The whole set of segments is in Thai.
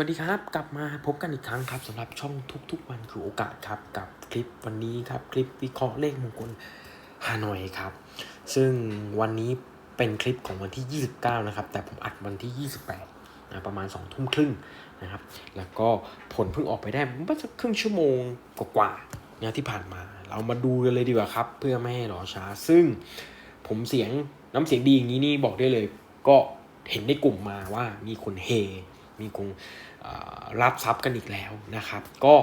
วัสดีครับ กลับมาพบกันอีกครั้งครับสำหรับช่องทุกๆวันคือโอกาสครับกับคลิปวันนี้ครับคลิปวิเคราะห์เลขมงคลฮานอยครับ ซึ่งวันนี้เป็นคลิปของวันที่ 29 นะครับ แต่ผมอัดวันที่ 28นะประมาณ2ทุ่มครึ่งนะครับ แล้วก็ผลเพิ่งออกไปได้เมื่อสักครึ่งชั่วโมงกว่าๆเนี่ยที่ผ่านมา เรามาดูกันเลยดีกว่าครับ เพื่อไม่ให้รอช้า ซึ่งผมเสียงน้ำเสียงดีอย่างนี้นี่บอกได้เลย ก็เห็นในกลุ่มมาว่ามีคนเฮ มีคงรับทรัพย์กันอีกแล้วนะครับ ก็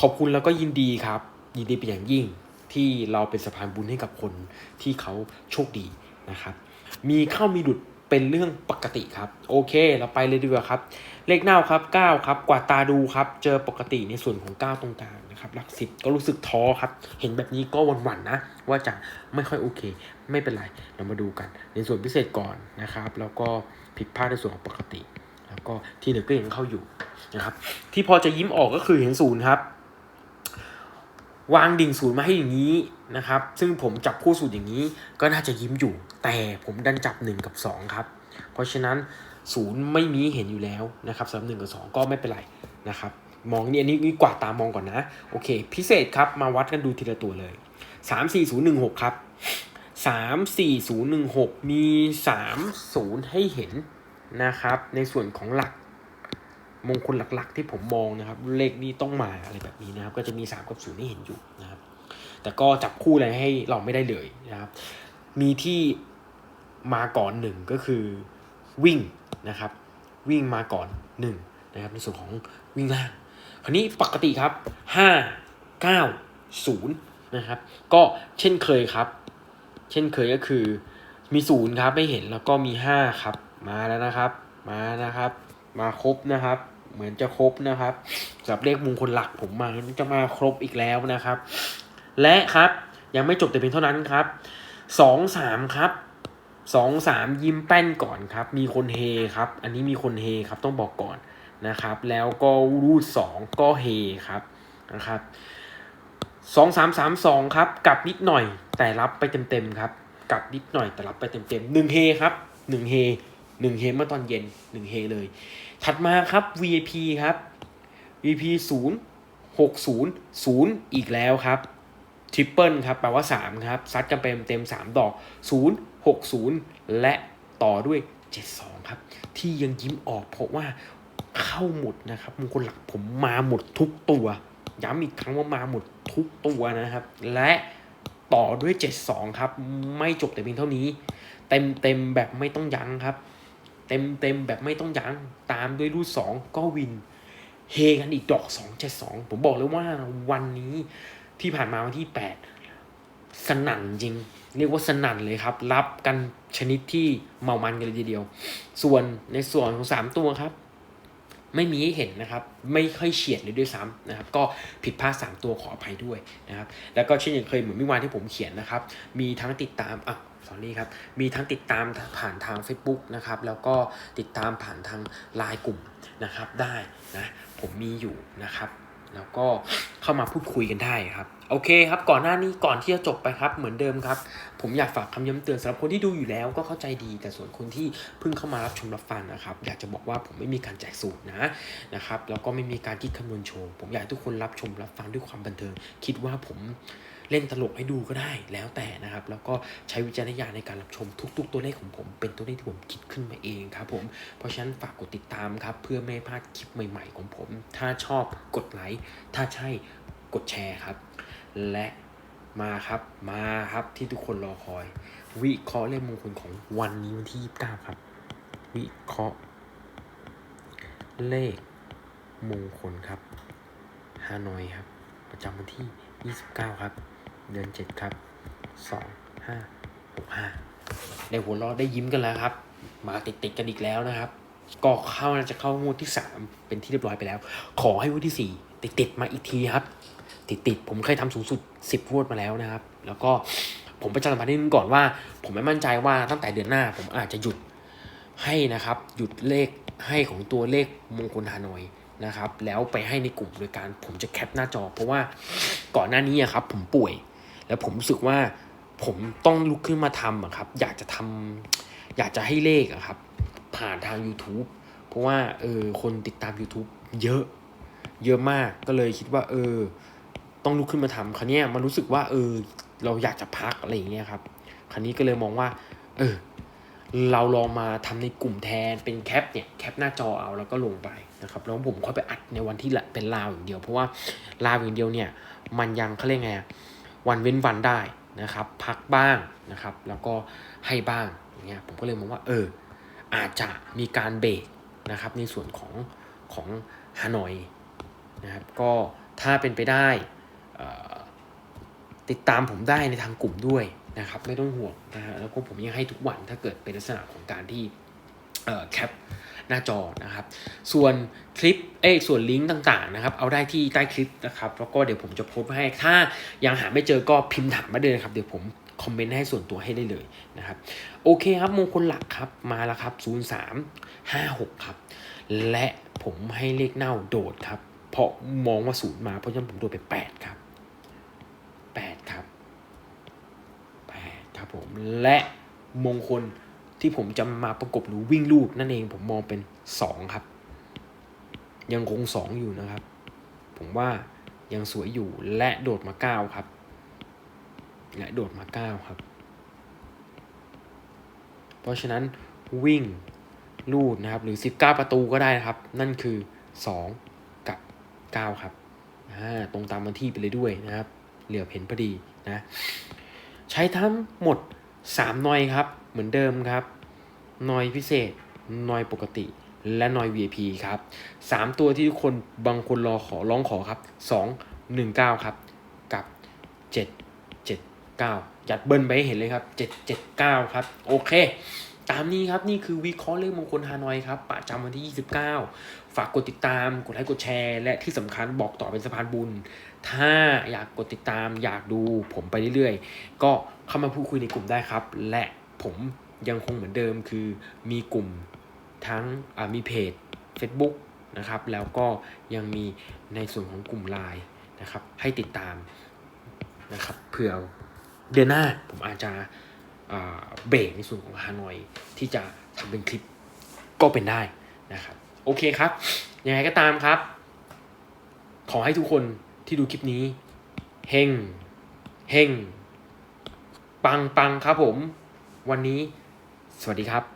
ขอบคุณแล้วก็ยินดีครับ ยินดีเป็นอย่างยิ่งที่เราเป็นสะพานบุญให้กับคนที่เขาโชคดีนะครับ มีเข้ามีดุดเป็นเรื่องปกติครับ โอเค เราไปเลยดีกว่าครับ เลขเน่าครับ 9 ครับกว่าตาดูครับ เจอปกติในส่วนของ 9 ตรงกลางนะครับหลักสิบก็รู้สึกท้อครับ เห็นแบบนี้ก็วันๆนะว่าจะไม่ค่อยโอเค ไม่เป็นไร เรามาดูกัน ในส่วนพิเศษก่อนนะครับ แล้วก็ผิดพลาดในส่วนของปกติ แล้วก็ที่เหลือก็ยังเข้าอยู่นะครับ ที่พอจะยิ้มออกก็คือเห็นศูนย์ครับ วางดิ่งศูนย์มาให้อย่างนี้นะครับ ซึ่งผมจับคู่สูตรอย่างนี้ ก็น่าจะยิ้มอยู่ แต่ผมดันจับ 1 กับ 2 ครับ เพราะฉะนั้นศูนย์ไม่มีเห็นอยู่แล้วนะครับสำหรับหนึ่งกับสองก็ไม่เป็นไรนะครับ มองนี่อันนี้กวาดตามองก่อนนะ โอเค พิเศษครับมาวัดกันดูทีละตัวเลย 3 4 0 1 6 ครับ 3 4 0 1 6 มี 3 0 ให้เห็น นะครับ ในส่วนของหลักมงคลหลักๆ ที่ผมมองนะครับ เลขนี้ต้องมาอะไรแบบนี้นะครับ ก็จะมี 3 กับ0ให้เห็นอยู่นะครับ แต่ก็จับคู่อะไรให้เราไม่ได้เลยนะครับ มีที่มาก่อนหนึ่งก็คือวิ่งนะครับ วิ่งมาก่อน1นะครับในส่วนของวิ่งล่างคราวนี้ปกติครับ 5 9 0นะครับ ก็เช่นเคยครับ เช่นเคยก็คือมีศูนย์ครับไม่เห็นแล้วก็มีห้าครับ มาแล้วนะครับ มานะครับ มาครบนะครับ เหมือนจะครบนะครับสับเลขมงคลหลักผมมาจะมาครบอีกแล้วนะครับ และครับยังไม่จบแต่เพียงเท่านั้นครับสองสามครับสองสามยิ้มแป้นก่อนครับ มีคนเฮครับ อันนี้มีคนเฮครับต้องบอกก่อนนะครับ แล้วก็รูดสองก็เฮครับนะครับสองสามสามสองครับกลับนิดหน่อยแต่รับไปเต็มๆครับกลับนิดหน่อยแต่รับไปเต็มๆหนึ่งเฮครับหนึ่งเฮ หนึ่งเฮเมื่อตอนเย็นหนึ่งเฮเลย ถัดมาครับ VIP ครับ VIP ศูนย์หกศูนย์ศูนย์อีกแล้วครับทริปเปิลครับแปลว่าสามครับซัดกันไปเต็มสามดอกศูนย์หกศูนย์และต่อด้วยเจ็ดสองครับ ที่ยังยิ้มออกเพราะว่าเข้าหมดนะครับมงคลหลักผมมาหมดทุกตัว ย้ำอีกครั้งว่ามาหมดทุกตัวนะครับ และต่อด้วย 72 ครับ ไม่จบแต่เพียงเท่านี้ เต็มเต็มแบบไม่ต้องยั้งครับ เต็มเต็มแบบไม่ต้องยั้งตามด้วยรูด2ก็วิน เฮกันอีกดอกสองเจ็ดสองผมบอกเลยว่าวันนี้ที่ผ่านมาวันที่แปดสนั่นจริง เรียกว่าสนั่นเลยครับ รับกันชนิดที่เมามันกันเลยทีเดียว ส่วนในส่วนของสามตัวครับ ไม่มีให้เห็นนะครับ ไม่ค่อยเฉียดเลยด้วยซ้ำนะครับ ก็ผิดพลาด3ตัวขออภัยด้วยนะครับ แล้วก็เช่นอย่างเคยเหมือนเมื่อวานที่ผมเขียนนะครับ มีทั้งติดตามอะสอรี่ครับ มีทั้งติดตามผ่านทาง Facebook นะครับ แล้วก็ติดตามผ่านทางไลน์กลุ่มนะครับได้นะ ผมมีอยู่นะครับ แล้วก็เข้ามาพูดคุยกันได้ครับ โอเคครับ ก่อนหน้านี้ก่อนที่จะจบไปครับ เหมือนเดิมครับ ผมอยากฝากคำย้ำเตือนสำหรับคนที่ดูอยู่แล้วก็เข้าใจดี แต่ส่วนคนที่เพิ่งเข้ามารับชมรับฟังนะครับ อยากจะบอกว่าผมไม่มีการแจกสูตรนะนะครับ แล้วก็ไม่มีการคิดคำนวณโชว์ ผมอยากให้ทุกคนรับชมรับฟังด้วยความบันเทิง คิดว่าผม เล่นตลกให้ดูก็ได้แล้วแต่นะครับ แล้วก็ใช้วิจารณญาณในการรับชมทุก ๆ ตัวเลขของผมเป็นตัวเลขที่ผมคิดขึ้นมาเองครับผมเพราะฉะนั้นฝากกดติดตามครับ เพื่อไม่พลาดคลิปใหม่ ๆ ของผม ถ้าชอบกดไลค์ถ้าใช่กดแชร์ครับ และมาครับมาครับที่ทุกคนรอคอย วิเคราะห์เลขมงคลของวันนี้วันที่ 29 ครับ วิเคราะห์เลขมงคลครับฮานอยครับ ประจำวันที่ 29 ครับ เดือน7ครับ2 5 6 5ได้หัวเราะได้ยิ้มกันแล้วครับ มาติดๆกันอีกแล้วนะครับ ก็เข้าน่าจะเข้างวดที่3เป็นที่เรียบร้อยไปแล้ว ขอให้งวดที่4ติดๆมาอีกทีครับ ติดๆผมเคยทำสูงสุด10งวดมาแล้วนะครับ แล้วก็ผมประชาสัมพันธ์นิดนึงก่อนว่า ผมไม่มั่นใจว่าตั้งแต่เดือนหน้า ผมอาจจะหยุดให้นะครับ หยุดเลขให้ของตัวเลขมงคลฮานอยนะครับ แล้วไปให้ในกลุ่มโดยการผมจะแคปหน้าจอ เพราะว่าก่อนหน้านี้ครับผมป่วย แล้วผมรู้สึกว่าผมต้องลุกขึ้นมาทำอะครับ อยากจะทำอยากจะให้เลขอะครับ ผ่านทาง YouTube เพราะว่าเออคนติดตาม YouTube เยอะ เยอะมากก็เลยคิดว่า เออ ต้องลุกขึ้นมาทำคราวนี้มันรู้สึกว่า เออ เราอยากจะพักอะไรอย่างเงี้ยครับคราวนี้ก็เลยมองว่า เออ เราลองมาทำในกลุ่มแทนเป็นแคปเนี่ยแคปหน้าจอเอาแล้วก็ลงไปนะครับแล้วผมค่อยไปอัดในวันที่ละเป็นลาวอย่างเดียว เพราะว่าลาวอย่างเดียวเนี่ย มันยังเขาเรียกไงอะ วันเว้นวันได้นะครับ พักบ้างนะครับ แล้วก็ให้บ้างอย่างเงี้ยผมก็เลยมองว่าเอออาจจะมีการเบรกนะครับ ในส่วนของของฮานอยนะครับ ก็ถ้าเป็นไปได้ติดตามผมได้ในทางกลุ่มด้วยนะครับ ไม่ต้องห่วงนะฮะแล้วก็ผมยังให้ทุกวันถ้าเกิดเป็นลักษณะของการที่เออแคป หน้าจอนะครับ ส่วนคลิปเอ้ส่วนลิงก์ต่างๆนะครับ เอาได้ที่ใต้คลิปนะครับ แล้วก็เดี๋ยวผมจะโพสต์ให้ ถ้ายังหาไม่เจอก็พิมพ์ถามมาเลยนะครับ เดี๋ยวผมคอมเมนต์ให้ส่วนตัวให้ได้เลยนะครับ โอเคครับมงคลหลักครับมาแล้วครับ 0356 ครับ และผมให้เลขเน่าโดดครับ เพราะมองว่าศูนย์มา เพราะฉะนั้นผมโดดไป 8 ครับ 8 ครับ 8 ครับผม และมงคล ที่ผมจะมาประกบหรือวิ่งลูดนั่นเองผมมองเป็น 2 ครับ ยังคง 2 อยู่นะครับ ผมว่ายังสวยอยู่และโดดมา 9 ครับ และโดดมา 9 ครับ เพราะฉะนั้นวิ่งลูดนะครับ หรือ 19 ประตูก็ได้นะครับ นั่นคือ 2 กับ 9 ครับตรงตามวันที่ไปเลยด้วยนะครับ เหลือเห็นพอดีนะ ใช้ทั้งหมด 3นอยครับ เหมือนเดิมครับนอยพิเศษนอยปกติ และนอย VIP ครับ 3 ตัวที่ทุกคนบางคนรอขอร้องขอครับ 2 1 9 ครับ กับ 7 7 9ยัดเบิ้ลไปให้เห็นเลยครับ 7 7 9 ครับ โอเค ตามนี้ครับ นี่คือวิเคราะห์เลขมงคลฮานอยครับประจำวันที่ 29 ฝากกดติดตาม กดไลค์กดแชร์ และที่สำคัญบอกต่อเป็นสะพานบุญ ถ้าอยากกดติดตามอยากดูผมไปเรื่อยๆ ก็เข้ามาพูดคุยในกลุ่มได้ครับ และผมยังคงเหมือนเดิมคือมีกลุ่มทั้งมีเพจ Facebook นะครับ แล้วก็ยังมีในส่วนของกลุ่มไลน์นะครับ ให้ติดตามนะครับเผื่อเดือนหน้าผมอาจจะ เบรกในส่วนของฮานอยที่จะทำเป็นคลิปก็เป็นได้นะครับโอเคครับยังไงก็ตามครับ ขอให้ทุกคนที่ดูคลิปนี้เฮงเฮงปังปังครับผม วันนี้ สวัสดีครับ